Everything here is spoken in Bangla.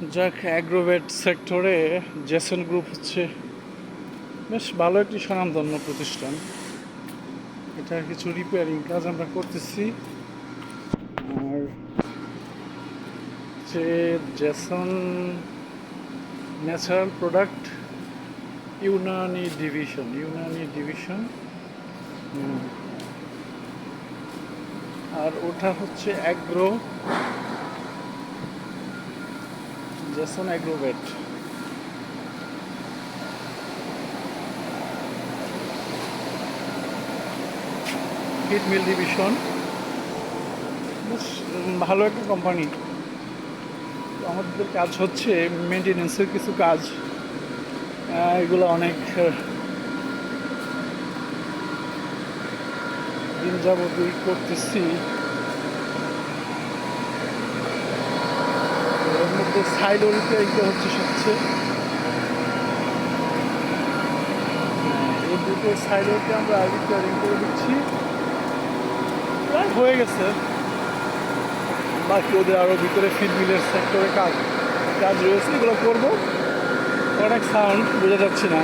যাক অ্যাগ্রোভেট সেক্টরে জেসন গ্রুপ হচ্ছে বেশ ভালো একটি স্বনামধন্য প্রতিষ্ঠান। এটা কিছু রিপেয়ারিং কাজ আমরা করতেছি। আর যে Jason natural product Unani division Unani division আর ওটা হচ্ছে agro Jason Agrovet feed mill division বেশ ভালো একটা কোম্পানি আমাদের কাজ হচ্ছে মেনটেনেন্সের কিছু কাজ। এগুলো অনেক দিন যাবতই করতেছি। মধ্যে সাইড রিপেয়ারিংটা হচ্ছে সবচেয়ে। দুটো আমরা রিপেয়ারিং করে দিচ্ছি। হয়ে গেছে। বাকি ওদের আরও ভিতরে কাজ কাজ রয়েছে, এগুলো করব। অনেক সাউন্ড বোঝা যাচ্ছে না।